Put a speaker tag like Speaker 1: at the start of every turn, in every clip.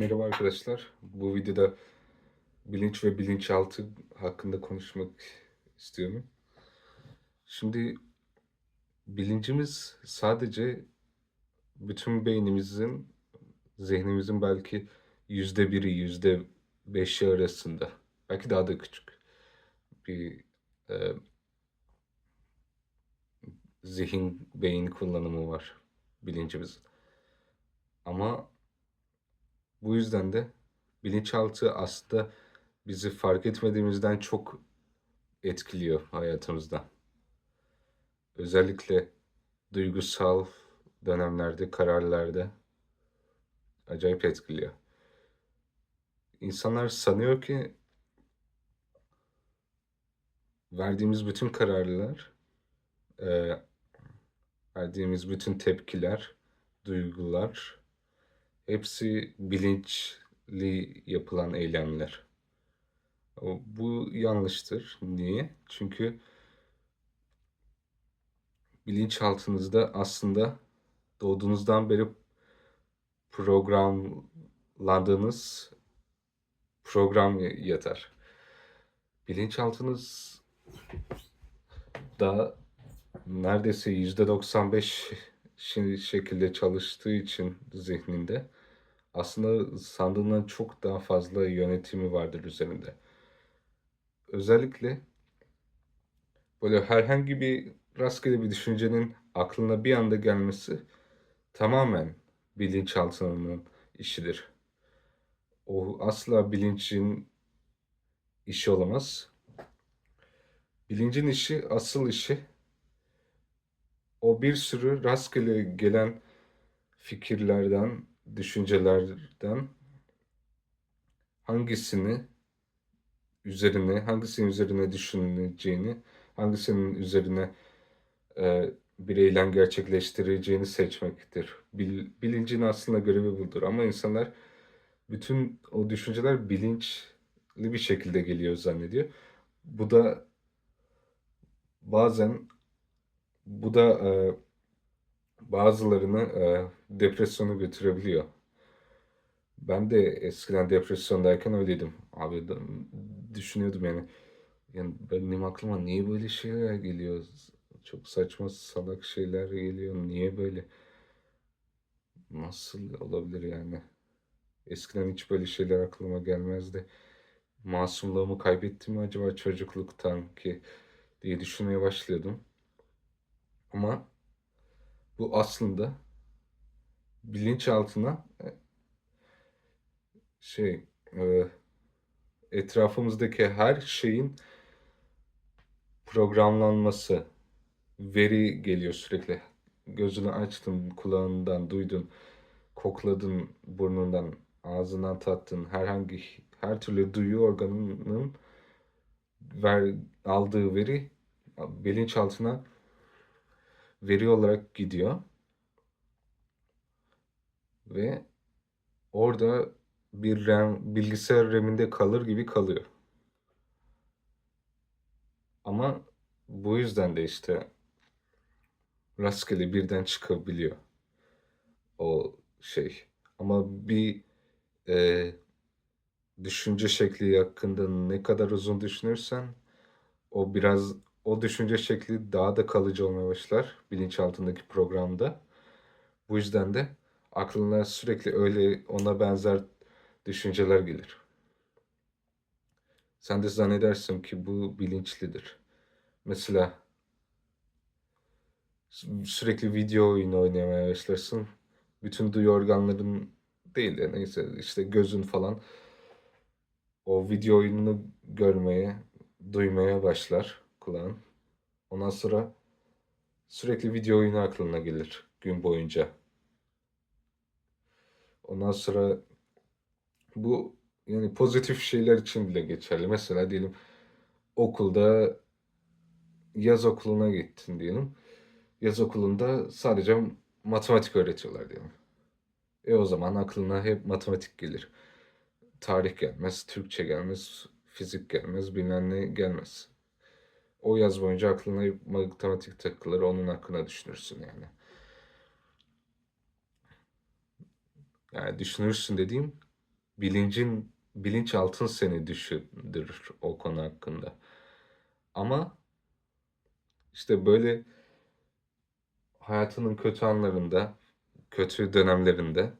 Speaker 1: Merhaba arkadaşlar. Bu videoda bilinç ve bilinçaltı hakkında konuşmak istiyorum. Şimdi bilincimiz sadece bütün beynimizin, zihnimizin belki yüzde biri, yüzde beşi arasında. Belki daha da küçük bir e, zihin, beyin kullanımı var bilincimizin. Ama bu yüzden de bilinçaltı aslında bizi fark etmediğimizden çok etkiliyor hayatımızda. Özellikle duygusal dönemlerde, kararlarda acayip etkiliyor. İnsanlar sanıyor ki verdiğimiz bütün kararlar, verdiğimiz bütün tepkiler, duygular hepsi bilinçli yapılan eylemler. Bu yanlıştır. Niye? Çünkü bilinçaltınızda aslında doğduğunuzdan beri programladığınız program yatar. Bilinçaltınız da neredeyse %95 şi- şekilde çalıştığı için zihninde aslında sandığından çok daha fazla yönetimi vardır üzerinde. Özellikle böyle herhangi bir rastgele bir düşüncenin aklına bir anda gelmesi tamamen bilinçaltının işidir. O asla bilincin işi olamaz. Bilincin işi, asıl işi o bir sürü rastgele gelen fikirlerden, düşüncelerden hangisini üzerine, hangisinin üzerine düşüneceğini, hangisinin üzerine e, bir eylem gerçekleştireceğini seçmektir. Bil- bilincin aslında görevi budur. Ama insanlar bütün o düşünceler bilinçli bir şekilde geliyor zannediyor. Bu da bazen bu da e, bazılarını e, depresyona götürebiliyor. Ben de eskiden depresyondayken öyleydim. Abi düşünüyordum yani. Yani benim aklıma niye böyle şeyler geliyor? Çok saçma salak şeyler geliyor. Niye böyle? Nasıl olabilir yani? Eskiden hiç böyle şeyler aklıma gelmezdi. Masumluğumu kaybettim mi acaba çocukluktan ki diye düşünmeye başlıyordum. Ama bu aslında bilinçaltına e, şey e, etrafımızdaki her şeyin programlanması, veri geliyor sürekli. Gözünü açtın, kulağından duydun, kokladın, burnundan, ağzından tattın. Herhangi her türlü duyu organının ver, aldığı veri bilinçaltına veri olarak gidiyor ve orada bir RAM, bilgisayar RAM'inde kalır gibi kalıyor. Ama bu yüzden de işte rastgele birden çıkabiliyor o şey. Ama bir e, düşünce şekli hakkında ne kadar uzun düşünürsen o biraz o düşünce şekli daha da kalıcı olmaya başlar bilinçaltındaki programda. Bu yüzden de aklına sürekli öyle ona benzer düşünceler gelir. Sen de zannedersin ki bu bilinçlidir. Mesela sü- sürekli video oyunu oynamaya başlarsın. Bütün duyu organların değil de neyse işte gözün falan o video oyununu görmeye, duymaya başlar kulağın. Ondan sonra sürekli video oyunu aklına gelir gün boyunca. Ondan sonra bu yani pozitif şeyler için bile geçerli. Mesela diyelim okulda yaz okuluna gittin diyelim. Yaz okulunda sadece matematik öğretiyorlar diyelim. E o zaman aklına hep matematik gelir. Tarih gelmez, Türkçe gelmez, fizik gelmez, bilmem ne gelmez. O yaz boyunca aklına hep matematik takılır, onun hakkında düşünürsün yani. Yani düşünürsün dediğim bilincin bilinçaltın seni düşündürür o konu hakkında. Ama işte böyle hayatının kötü anlarında, kötü dönemlerinde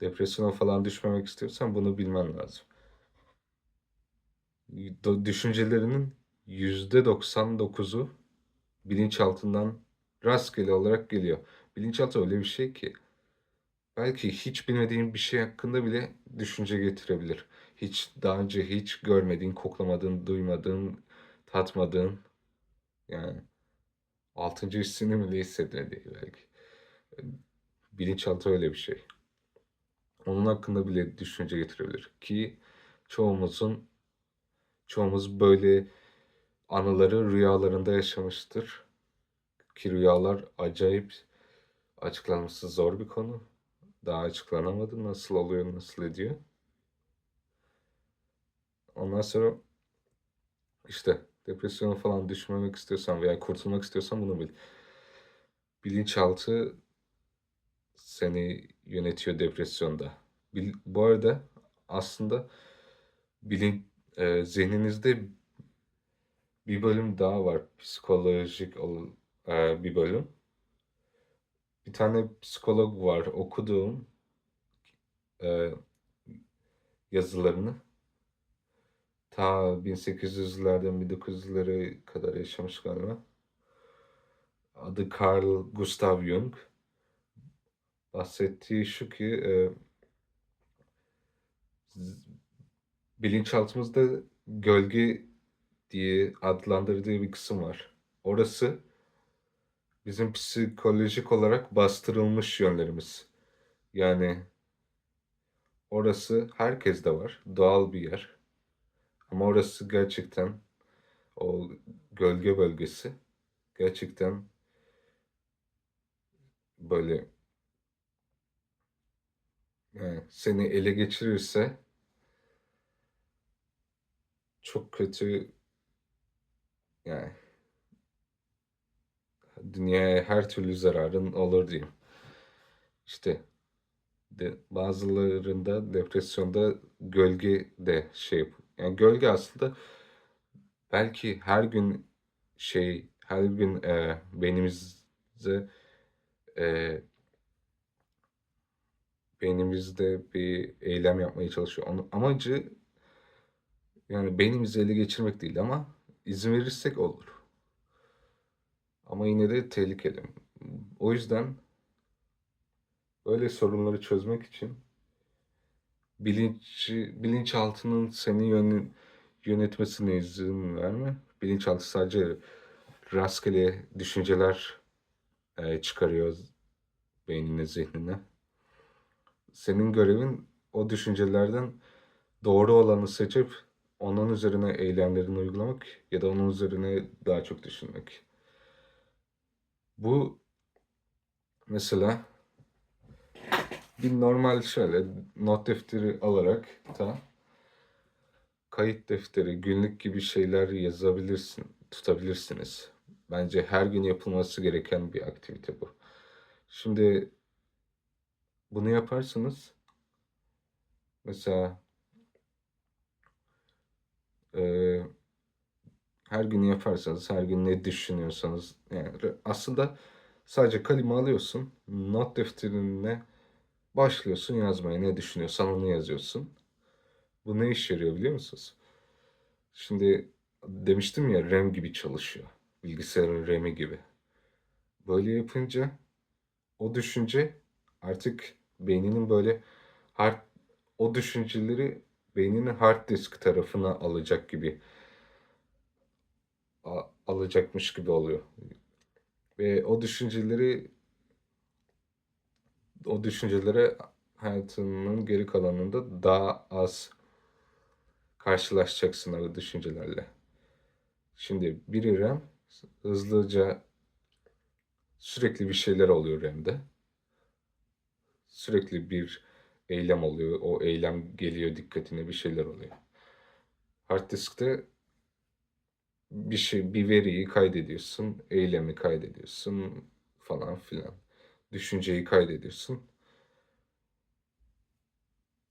Speaker 1: depresyona falan düşmemek istiyorsan bunu bilmen lazım. Düşüncelerinin %99'u bilinçaltından rastgele olarak geliyor. Bilinçaltı öyle bir şey ki belki hiç bilmediğin bir şey hakkında bile düşünce getirebilir. Hiç daha önce hiç görmediğin, koklamadığın, duymadığın, tatmadığın yani altıncı hissini bile hissetmediği belki. Bilinçaltı öyle bir şey. Onun hakkında bile düşünce getirebilir ki çoğumuzun çoğumuz böyle anıları rüyalarında yaşamıştır. Ki rüyalar acayip açıklanması zor bir konu. Daha açıklanamadı. Nasıl oluyor, nasıl ediyor. Ondan sonra işte depresyona falan düşmemek istiyorsan veya kurtulmak istiyorsan bunu bil. Bilinçaltı seni yönetiyor depresyonda. Bil, bu arada aslında bilin, e, zihninizde bir bölüm daha var. Psikolojik ol, e, bir bölüm. Bir tane psikolog var okuduğum e, yazılarını. Ta 1800'lerden 1900'lere kadar yaşamış galiba. Adı Carl Gustav Jung. Bahsettiği şu ki e, bilinçaltımızda gölge diye adlandırdığı bir kısım var. Orası bizim psikolojik olarak bastırılmış yönlerimiz. Yani orası herkeste var. Doğal bir yer. Ama orası gerçekten o gölge bölgesi gerçekten böyle yani seni ele geçirirse çok kötü yani dünyaya her türlü zararın olur diyeyim. İşte de, bazılarında depresyonda gölge de şey yani gölge aslında belki her gün şey her gün e, beynimize e, beynimizde bir eylem yapmaya çalışıyor. Onun amacı yani beynimizi ele geçirmek değil ama izin verirsek olur. Ama yine de tehlikeli. O yüzden böyle sorunları çözmek için bilinç bilinçaltının seni yön, yönetmesine izin verme. Bilinçaltı sadece rastgele düşünceler e, çıkarıyor beynine, zihnine. Senin görevin o düşüncelerden doğru olanı seçip onun üzerine eylemlerini uygulamak ya da onun üzerine daha çok düşünmek. Bu mesela bir normal şöyle not defteri alarak da kayıt defteri, günlük gibi şeyler yazabilirsin, tutabilirsiniz. Bence her gün yapılması gereken bir aktivite bu. Şimdi bunu yaparsanız mesela e, her gün yaparsanız, her gün ne düşünüyorsanız yani aslında sadece kalemi alıyorsun, not defterine başlıyorsun yazmaya. Ne düşünüyorsan onu yazıyorsun. Bu ne işe yarıyor biliyor musunuz? Şimdi demiştim ya RAM gibi çalışıyor. Bilgisayarın RAM'i gibi. Böyle yapınca o düşünce artık beyninin böyle hard o düşünceleri beyninin hard disk tarafına alacak gibi alacakmış gibi oluyor. Ve o düşünceleri o düşüncelere hayatının geri kalanında daha az karşılaşacaksın o düşüncelerle. Şimdi bir RAM hızlıca sürekli bir şeyler oluyor RAM'de. Sürekli bir eylem oluyor. O eylem geliyor dikkatine bir şeyler oluyor. Hard diskte bir şey, bir veriyi kaydediyorsun, eylemi kaydediyorsun falan filan. Düşünceyi kaydediyorsun.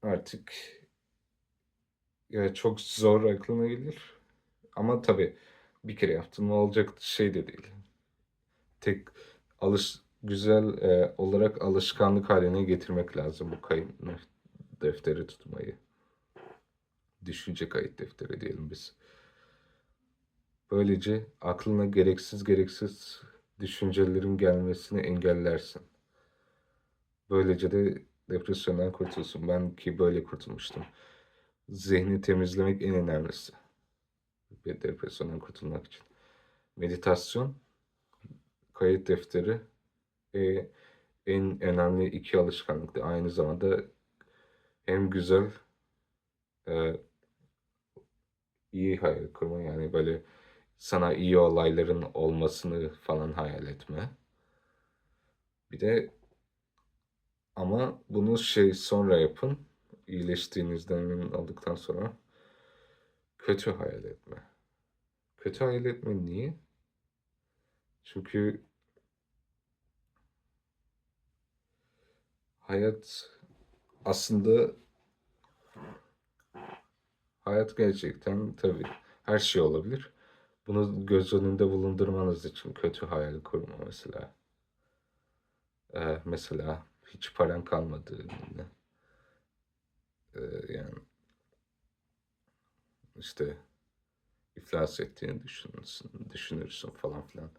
Speaker 1: artık ya çok zor aklına gelir. Ama tabii bir kere yaptın olacak şey de değil. Tek alış güzel e, olarak alışkanlık haline getirmek lazım bu kayıt defteri tutmayı. Düşünce kayıt defteri diyelim biz. Böylece aklına gereksiz gereksiz düşüncelerin gelmesini engellersin. Böylece de depresyondan kurtulsun. Ben ki böyle kurtulmuştum. Zihni temizlemek en önemlisi. Bir depresyondan kurtulmak için. Meditasyon, kayıt defteri e, en önemli iki alışkanlıktı. Aynı zamanda hem güzel e, iyi hayal kurma yani böyle sana iyi olayların olmasını falan hayal etme. Bir de ama bunu şey sonra yapın. İyileştiğinizden emin olduktan sonra kötü hayal etme. Kötü hayal etme niye? Çünkü hayat aslında hayat gerçekten tabii her şey olabilir. Bunu göz önünde bulundurmanız için kötü hayal kurma mesela. Ee, mesela hiç paran kalmadığını ee, yani işte iflas ettiğini düşünürsün, düşünürsün falan filan.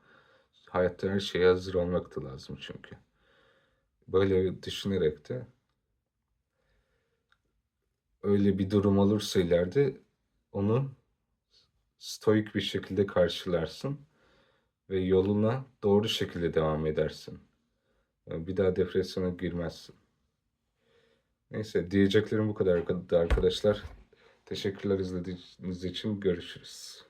Speaker 1: Hayatta her şeye hazır olmak da lazım çünkü. Böyle düşünerek de öyle bir durum olursa ileride onu stoik bir şekilde karşılarsın ve yoluna doğru şekilde devam edersin. Yani Bir daha depresyona girmezsin. Neyse diyeceklerim bu kadar arkadaşlar. Teşekkürler izlediğiniz için. Görüşürüz.